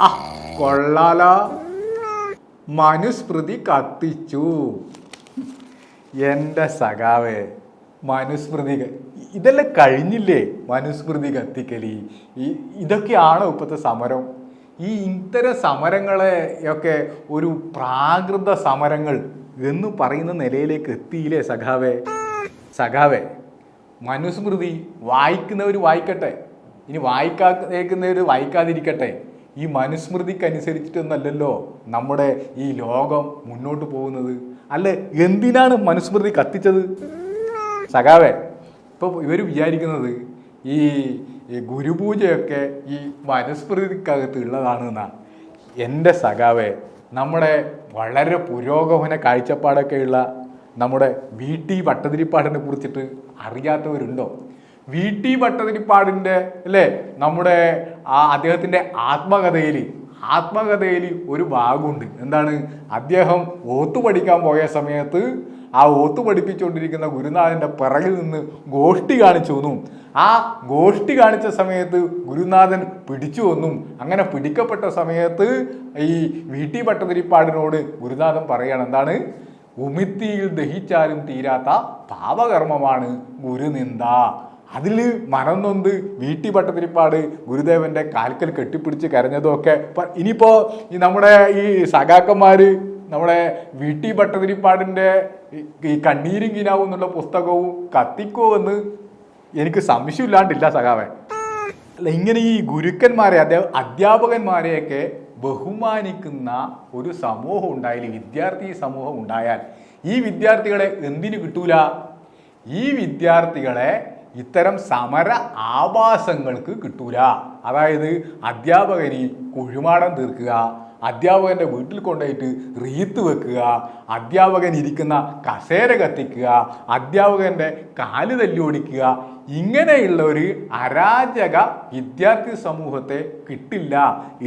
ആ കൊള്ളാല. മനുസ്മൃതി കത്തിച്ചു. എന്റെ സഖാവേ മനുസ്മൃതി ഇതെല്ലാം കഴിഞ്ഞില്ലേ? മനുസ്മൃതി കത്തിക്കലി. ഇതൊക്കെയാണോ ഇപ്പോഴത്തെ സമരം? ഈ ഇത്തരം സമരങ്ങളെ ഒക്കെ ഒരു പ്രാകൃത സമരങ്ങൾ എന്ന് പറയുന്ന നിലയിലേക്ക് എത്തിയില്ലേ സഖാവേ? സഖാവേ മനുസ്മൃതി വായിക്കുന്നവർ വായിക്കട്ടെ. ഇനി വായിക്കാതിരിക്കുന്നവർ വായിക്കാതിരിക്കട്ടെ. ഈ മനുസ്മൃതിക്കനുസരിച്ചിട്ടൊന്നല്ലല്ലോ നമ്മുടെ ഈ ലോകം മുന്നോട്ട് പോകുന്നത്. അല്ല? എന്തിനാണ് മനുസ്മൃതി കത്തിച്ചത്? സഖാവേ ഇപ്പോൾ ഇവർ വിചാരിക്കുന്നത് ഈ ഗുരുപൂജയൊക്കെ ഈ മനുസ്മൃതിക്കകത്ത് ഉള്ളതാണ് എന്നാണ് എന്റെ സഖാവേ നമ്മുടെ വളരെ പുരോഗമന കാഴ്ചപ്പാടൊക്കെയുള്ള നമ്മുടെ വി ടി ഭട്ടതിരിപ്പാടിനെ കുറിച്ചിട്ട് അറിയാത്തവരുണ്ടോ? വി ടി ഭട്ടതിരിപ്പാടിന്റെ അല്ലേ? നമ്മുടെ ആ അദ്ദേഹത്തിന്റെ ആത്മകഥയിൽ ആത്മകഥയിൽ ഒരു ഭാഗമുണ്ട്. എന്താണ്? അദ്ദേഹം ഓത്തു പഠിക്കാൻ പോയ സമയത്ത് ആ ഓത്തു പഠിപ്പിച്ചുകൊണ്ടിരിക്കുന്ന ഗുരുനാഥന്റെ പിറകിൽ നിന്ന് ഗോഷ്ടി കാണിച്ചു എന്നും ആ ഗോഷ്ടി കാണിച്ച സമയത്ത് ഗുരുനാഥൻ പിടിച്ചു വന്നു. അങ്ങനെ പിടിക്കപ്പെട്ട സമയത്ത് ഈ വി ടി ഗുരുനാഥൻ പറയുകയാണ് എന്താണ്? ഉമിത്തിയിൽ ദഹിച്ചാലും തീരാത്ത പാപകർമ്മമാണ് ഗുരുനിന്ദ. അതിൽ മനം വീട്ടി പട്ടതിരിപ്പാട് ഗുരുദേവന്റെ കാൽക്കൽ കെട്ടിപ്പിടിച്ച് കരഞ്ഞതുമൊക്കെ ഇനിയിപ്പോൾ ഇനിയിപ്പോ ഈ നമ്മുടെ ഈ സഖാക്കന്മാര് നമ്മുടെ വീട്ടി ഭട്ടതിരിപ്പാടിന്റെ ഈ- ഈ കണ്ണീരും കിനാവും എന്നുള്ള പുസ്തകവും കത്തിക്കോ എന്ന് എനിക്ക് സംശയമില്ലാണ്ടില്ല സഖാവൻ അല്ല ഇങ്ങനെ ഈ ഗുരുക്കന്മാരെ അദ്ദേഹം അധ്യാപകന്മാരെയൊക്കെ ബഹുമാനിക്കുന്ന ഒരു സമൂഹം ഉണ്ടായാൽ വിദ്യാർത്ഥി സമൂഹം ഉണ്ടായാൽ ഈ വിദ്യാർത്ഥികളെ എന്തിനു കിട്ടൂല? ഈ വിദ്യാർത്ഥികളെ ഇത്തരം സമര ആവാസങ്ങൾക്ക് കിട്ടൂല. അതായത് അധ്യാപകന് കുഴിമാടം തീർക്കുക അധ്യാപകന്റെ വീട്ടിൽ കൊണ്ടുപോയിട്ട് റീത്ത് വെക്കുക അധ്യാപകൻ ഇരിക്കുന്ന കസേര കത്തിക്കുക അധ്യാപകന്റെ കാൽ തല്ലി ഓടിക്കുക ഇങ്ങനെയുള്ള ഒരു അരാജക വിദ്യാർത്ഥി സമൂഹത്തെ കിട്ടില്ല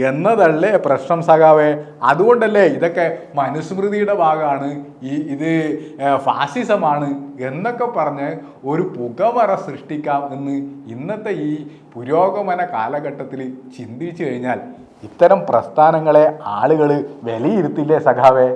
എന്നതല്ലേ പ്രശ്നം സഖാവേ. അതുകൊണ്ടല്ലേ ഇതൊക്കെ മനുസ്മൃതിയുടെ ഭാഗമാണ് ഈ ഇത് ഫാസിസമാണ് എന്നൊക്കെ പറഞ്ഞ് ഒരു പുകമറ സൃഷ്ടിക്കാം എന്ന് ഇന്നത്തെ ഈ പുരോഗമന കാലഘട്ടത്തിൽ ചിന്തിച്ചു കഴിഞ്ഞാൽ ഇത്തരം പ്രസ്ഥാനങ്ങളെ ആളുകൾ വിലയിരുത്തില്ലേ സഖാവേ?